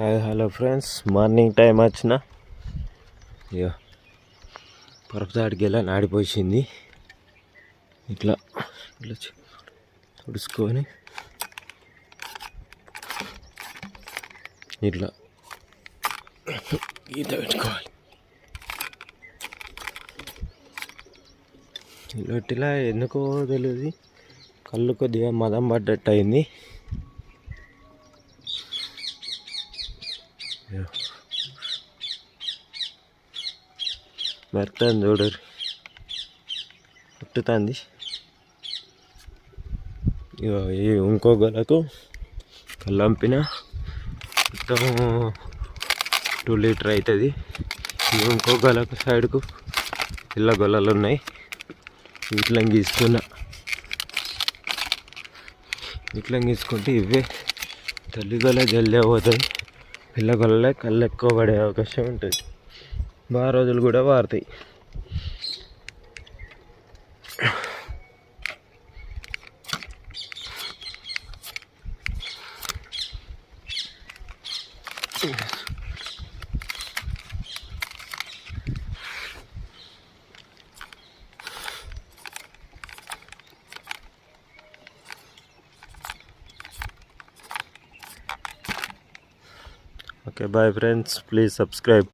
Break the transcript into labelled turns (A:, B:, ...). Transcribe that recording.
A: Hi hello friends. Morning time వచ్చిన? ఇక పరపు దాడికి వెళ్ళి నాడిపోసింది ఇట్లా ఇట్లా తుడుచుకొని ఇట్లా ఈత పెట్టుకోవాలి. ఇట్లా ఎందుకో తెలియదు కళ్ళు కొద్దిగా మదం పడ్డట్టు అయింది మెరుతుంది చూడరు పుట్టుతుంది ఇక ఇంకో గొలకు కల్లంపిన మొత్తం టూ లీటర్ అవుతుంది ఇంకో గొలక సైడ్కు పిల్ల గొల్లలు ఉన్నాయి. వీటిని గీసుకున్నా. వీటిని గీసుకుంటే ఇవే తల్లి గొల్ల జల్లే పోతుంది. పిల్లగొల్లే కళ్ళు ఎక్కువ పడే అవకాశం ఉంటుంది. బాగా రోజులు కూడా వారుతాయి okay bye friends. Please subscribe.